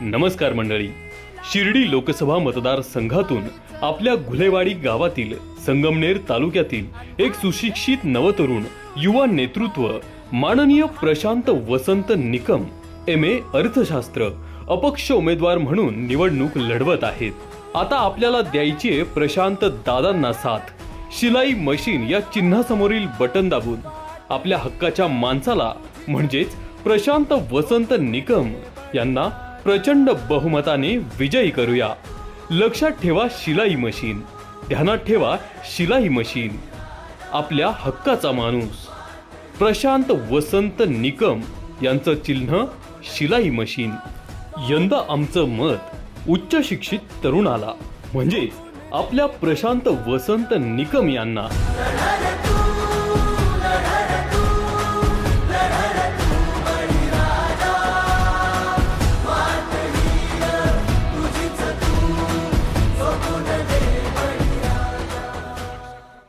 नमस्कार मंडळी. शिर्डी लोकसभा मतदारसंघातून आपल्या घुलेवाडी गावातील संगमनेर तालुक्यातील एक सुशिक्षित नवतरुण युवा नेतृत्व माननीय प्रशांत वसंत निकम एम ए अर्थशास्त्र अपक्ष उमेदवार म्हणून निवडणूक लढवत आहेत. आता आपल्याला द्यायची प्रशांत दादांना साथ. शिलाई मशीन या चिन्हासमोरील बटन दाबून आपल्या हक्काच्या माणसाला म्हणजेच प्रशांत वसंत निकम यांना प्रचंड बहुमताने विजयी करूया. लक्षात ठेवा शिलाई मशीन. ध्यानात ठेवा शिलाई मशीन. आपल्या हक्काचा माणूस. प्रशांत वसंत निकम यांचं चिन्ह शिलाई मशीन. यंदा आमचं मत उच्च शिक्षित तरुणाला. म्हणजेच आपल्या प्रशांत वसंत निकम यांना.